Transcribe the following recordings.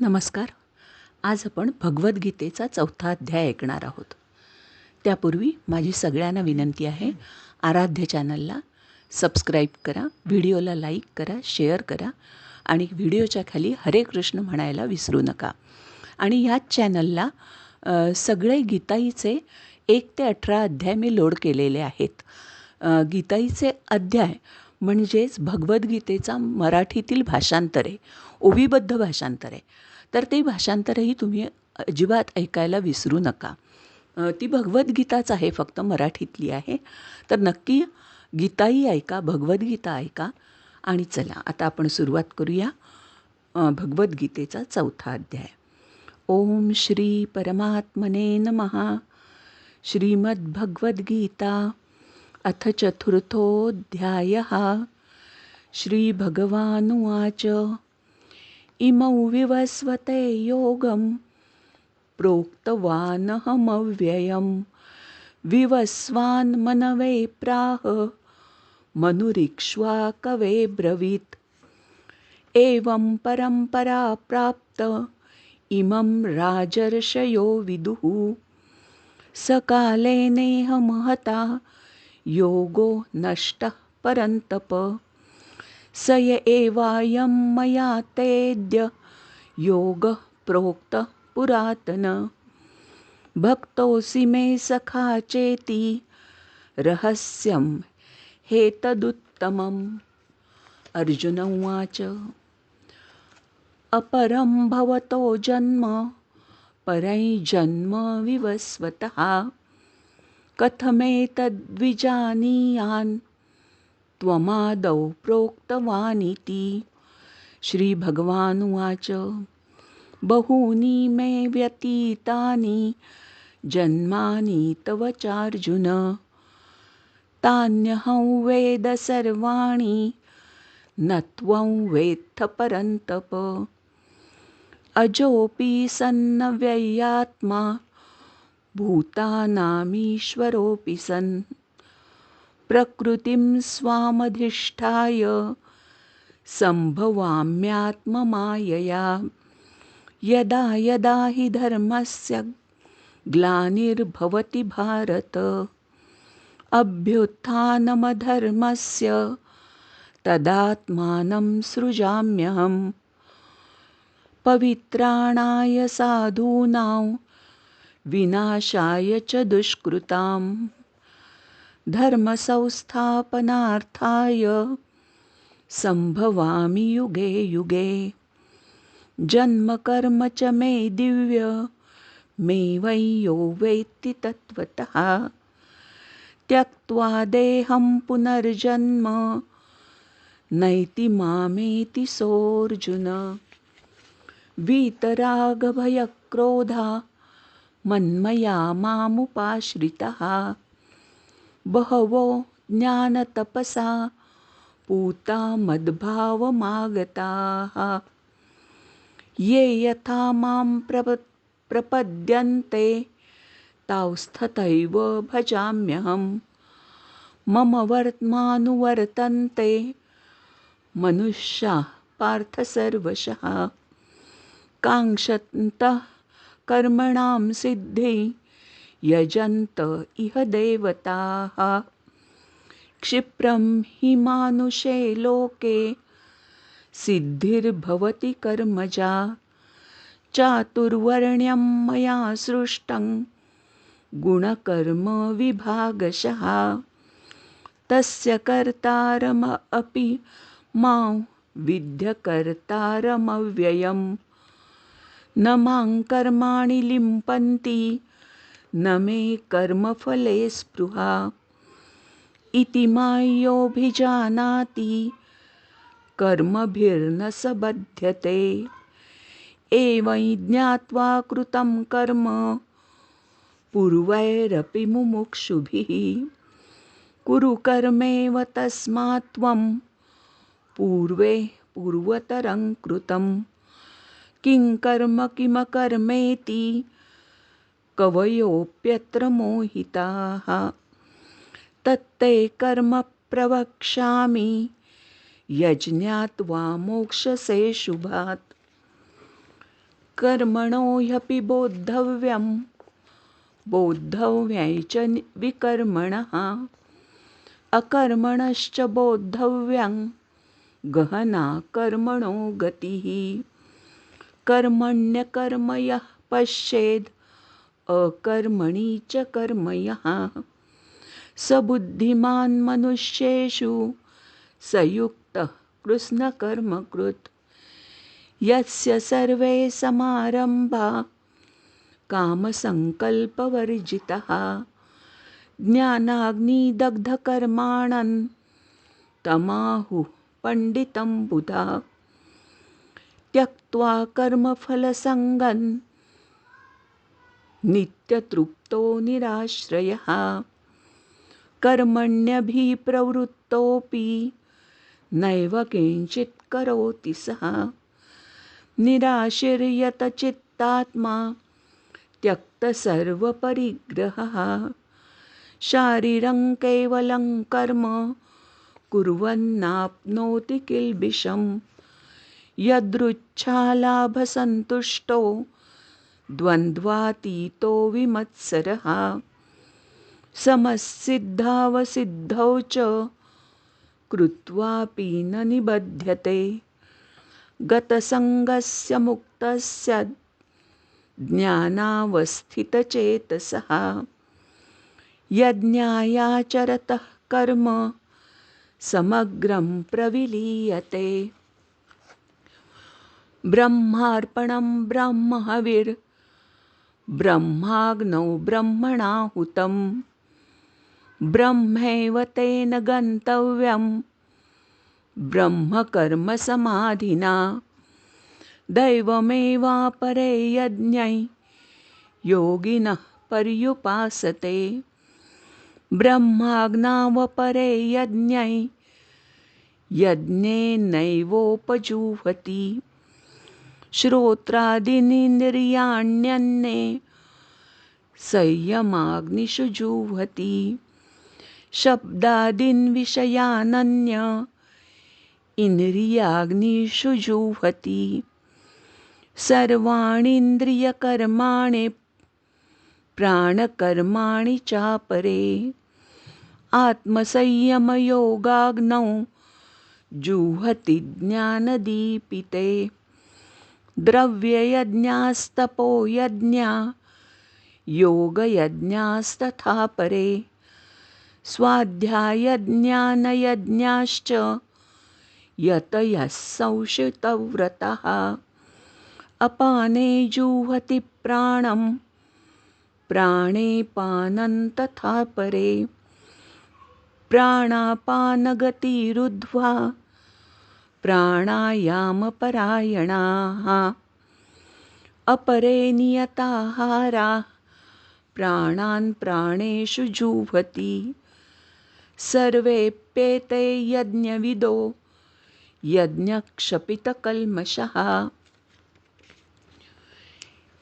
नमस्कार. आज आपण भगवद्गीतेचा चौथा अध्याय ऐकणार आहोत. त्यापूर्वी माझी सगळ्यांना विनंती आहे आराध्य चॅनलला सबस्क्राईब करा व्हिडिओला लाईक करा शेअर करा आणि व्हिडिओच्या खाली हरे कृष्ण म्हणायला विसरू नका. आणि ह्याच चॅनलला सगळे गीताईचे एक ते अठरा अध्याय मी लोड केलेले आहेत. गीताईचे अध्याय म्हणजेच भगवद्गीतेचा मराठीतील भाषांतर आहे ओवीबद्ध भाषांतर. आहे तर ते भाषांतरही तुम्ही अजिबात ऐकायला विसरू नका. ती भगवद्गीताच आहे फक्त मराठीतली आहे. तर नक्की गीताही ऐका भगवद्गीता ऐका आणि चला आता आपण सुरुवात करूया. भगवद्गीतेचा चौथा अध्याय. ओम श्री परमात्मने नमहा श्रीमद्भगवद्गीता. अथ चतुर्थोऽध्यायः। श्रीभगवानुवाच। इमौ विवस्वते योगं प्रोक्तवानहमव्ययं विवस्वान् मनवे प्राह मनुरिक्ष्वाकवे ब्रवीत्। एवं परम्परा प्राप्त इमं राजर्षयो विदुः। सकालेनेह महता योगो नष्टः परन्तप। स य एवायं मया तेद्य योगः प्रोक्तः पुरातन। भक्तोऽसि मे सखा चेति रहस्यं हेतदुत्तमम्। अर्जुन उवाच, अपरं भवतो जन्म, परैजन्म विवस्वतः। कथमेतद्विजानीयान् त्वमादौ प्रोक्तवानिति। श्रीभगवानुवाच, बहूनि मे व्यतीतानि, जन्मानि तव चार्जुन। तान्यहं वेद सर्वाणि, न त्वं वेत्थ परन्तप। अजोऽपि सन्नव्ययात्मा भूतानामीश्वरोऽपि सन्। प्रकृतिं स्वामधिष्ठाय सम्भवाम्यात्ममायया। यदा यदा हि धर्मस्य ग्लानिर्भवति भारत, अभ्युत्थानमधर्मस्य तदात्मानं सृजाम्यहम्। पवित्राणाय साधूनां विनाशाय च दुष्कृतां धर्मसंस्थापनार्थाय सम्भवामि युगे युगे। जन्मकर्म च मे दिव्य, मे वै यो वेत्ति तत्त्वतः। त्यक्त्वा देहं पुनर्जन्म, नैति मामेति सोऽर्जुन। वीतरागभयक्रोधा मन्मया मामुपाश्रितः। बहवो ज्ञानतपसा, पूता मद्भावमागताः। ये यथा माँ प्रप, प्रपद्यन्ते तांस्तथैव भजाम्यहं मम वर्त्मानुवर्तन्ते, मनुष्याः पार्थ सर्वशः। काङ्क्षन्तः कर्मणां सिद्धि यजन्त इह देवताः। क्षिप्रं हि मानुषे लोके सिद्धिर्भवति कर्मजा। चातुर्वर्ण्यं मया सृष्टं गुणकर्मविभागशः तस्य कर्तारम अपि माँ विद्यकर्तारमव्ययम्। न माँ कर्माणि लिम्पन्ति, न मे कर्मफले स्पृहा। इति मायोऽभिजानाति, कर्मभिर्न स बध्यते। एवं ज्ञात्वा कर्म पूर्वैरपि मुमुक्षुभिः। कुरु कर्मेव तस्मात् त्वं, पूर्वे पूर्वतरं कृतं किं कर्म किमकर्मेति कवयोऽप्यत्र मोहिताः। तत्ते कर्म प्रवक्ष्यामि। यज्ञात् वा मोक्षसे शुभात्। कर्मणो ह्यपि बोद्धव्यं। बोद्धव्यै च नि- विकर्मणः। अकर्मणश्च बोद्धव्यं। गहना कर्मणो गतिः। कर्मण्यकर्म यः पश्येद्। अकर्मणि च कर्म यः स बुद्धिमान् मनुष्येषु स युक्तः कृत्स्नकर्मकृत् यस्य सर्वे समारम्भा कामसङ्कल्पवर्जितः। ज्ञानाग्निदग्धकर्माणन् तमाहुः पण्डितं बुधा त्यक्त्वा कर्मफलसङ्गन् नित्यतृप्तो निराश्रयः। कर्मण्यभिप्रवृत्तोऽपि नैव किञ्चित् करोति सः। निराशिर्यतचित्तात्मा त्यक्तसर्वपरिग्रहः शारीरं केवलं कर्म कुर्वन्नाप्नोति किल्बिषं यदृच्छालाभसन्तुष्टो द्वन्द्वातीतो विमत्सरः। समसिद्धावसिद्धौ च कृत्वापि न निबध्यते। गतसङ्गस्य मुक्तस्य ज्ञानावस्थितचेतसः। यज्ञायाचरतः कर्म समग्रं प्रविलीयते ब्रह्मार्पणं ब्रह्महविर्ब्रह्माग्नौ ब्रह्मणाहुतं। ब्रह्मैव तेन गन्तव्यं। ब्रह्मकर्मसमाधिना। दैवमेवापरे यज्ञै। योगिनः पर्युपासते। ब्रह्माज्ञावपरे यज्ञै। यज्ञेनैवोपजुह्वति श्रोत्रादीनिन्द्रियाण्यन्ये संयमाग्निषु जुह्वति शब्दादीन् विषयानन्य इन्द्रियाग्निषु जुह्वति सर्वाणीन्द्रियकर्माणि प्राणकर्माणि चापरे आत्मसंयमयोगाग्नौ जुह्वति ज्ञानदीपिते। द्रव्ययज्ञास्तपो यज्ञा योगयज्ञास्तथा परे स्वाध्यायज्ञानयज्ञाश्च यतयः संशितव्रतः अपाने जुह्वति प्राणं, प्राणे पानं तथा परे प्राणापानगतिरुद्ध्वा प्राणायामपरायणाः अपरे नियताहाराः प्राणान् प्राणेषु जुह्वति। सर्वेऽप्येते यज्ञविदो यज्ञक्षपितकल्मषः।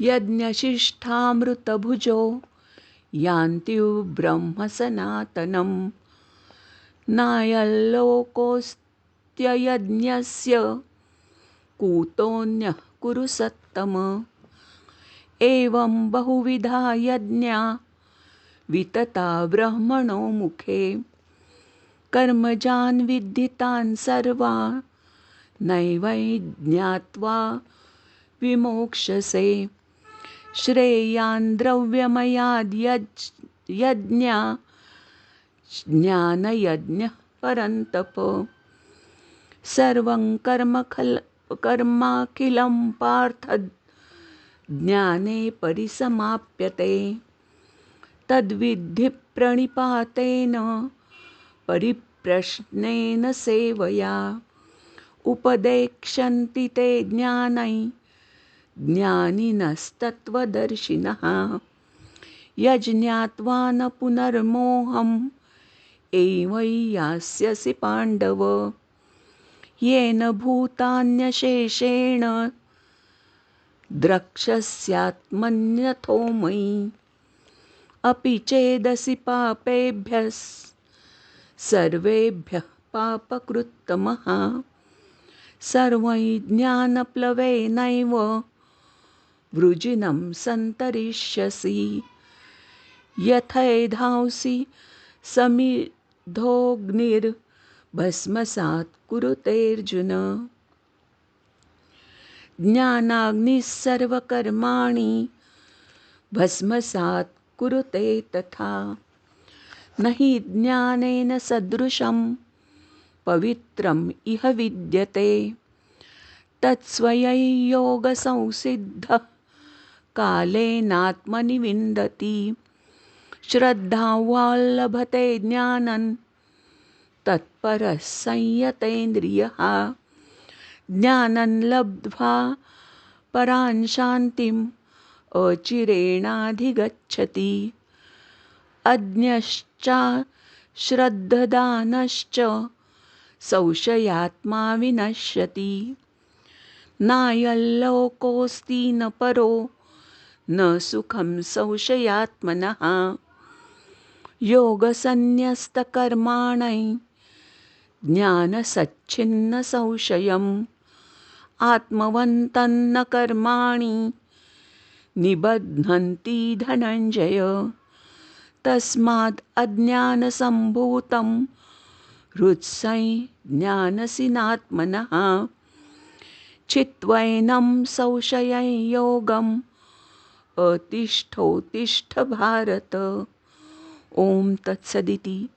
यज्ञशिष्ठामृतभुजो यान्ति ब्रह्मसनातनं नायल्लोकोऽस्त्ययज्ञस्य कूतोऽन्यः कुरु सत्तम। एवं बहुविधा यज्ञा वितता ब्रह्मणो मुखे। कर्मजान् विद्धितान् सर्वा नैवै ज्ञात्वा विमोक्षसे। श्रेयान् द्रव्यमयाद्यज् यज्ञा ज्ञानयज्ञः परन्तप। सर्वं कर्म खल्, कर्माखिलं पार्थ ज्ञाने परिसमाप्यते। तद्विद्धि प्रणिपातेन परिप्रश्नेन सेवया। उपदेक्षन्ति ते ज्ञानै ज्ञानिनस्तत्त्वदर्शिनः यज्ञात्वा न पुनर्मोहम् एवै यास्यसि पाण्डव। येन भूतान्यशेषेण। द्रक्ष्यस्यात्मन्यथो मयि। अपि चेदसि पापेभ्यः। सर्वेभ्यः पापकृत्तमः। सर्वै ज्ञानप्लवेनैव वृजिनं सन्तरिष्यसि। यथैधांसि समिधोऽग्निर्भस्मसात् कुरुतेऽर्जुन ज्ञानाग्निः सर्वकर्माणि, भस्मसात् कुरुते तथा। न हि ज्ञानेन सदृशं, पवित्रम् इह विद्यते। तत्स्वयै योगसंसिद्धः कालेनात्मनि विन्दति श्रद्धावाल्लभते ज्ञानं तत्परः संयतेन्द्रियः ज्ञानं लब्ध्वा परां शान्तिम् अचिरेणाधिगच्छति। अज्ञश्च श्रद्धदानश्च संशयात्मा विनश्यति। नायल्लोकोऽस्ति न परो न सुखं संशयात्मनः। योगसन्न्यस्तकर्माणै ज्ञानसच्छिन्नसंशयम्। आत्मवन्तन्न कर्माणि निबध्नन्ति धनञ्जय। तस्माद् अज्ञानसम्भूतं हृत्सै ज्ञानसिनात्मनः। चित्वैनं संशयं योगम् अतिष्ठोत्तिष्ठ भारत ॐ तत्सदिति।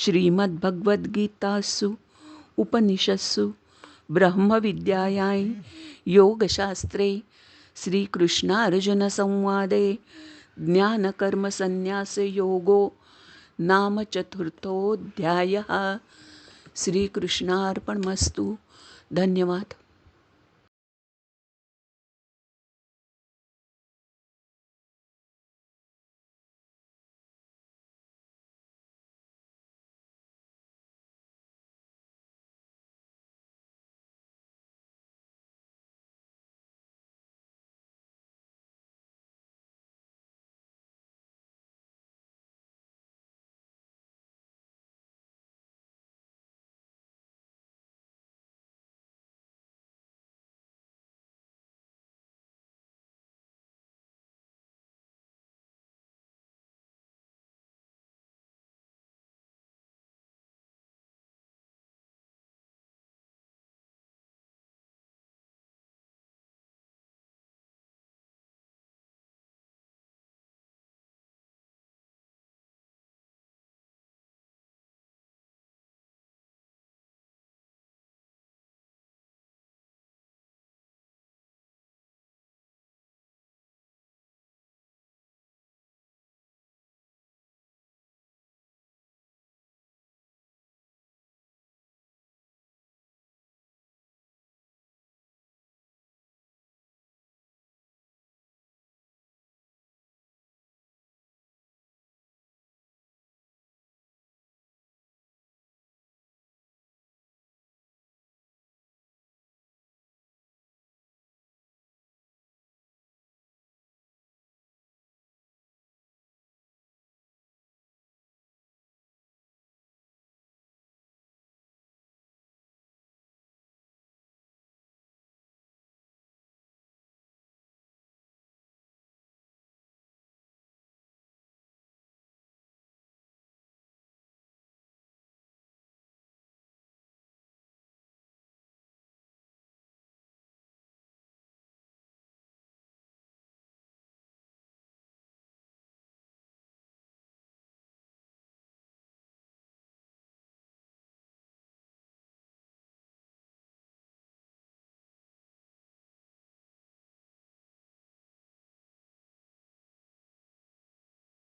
श्रीमद्भगवद्गीतासु उपनिषत्सु ब्रह्मविद्यायै योगशास्त्रे श्रीकृष्णार्जुनसंवादे ज्ञानकर्मसन्न्यासयोगो नाम चतुर्थोऽध्यायः श्रीकृष्णार्पणमस्तु। धन्यवाद।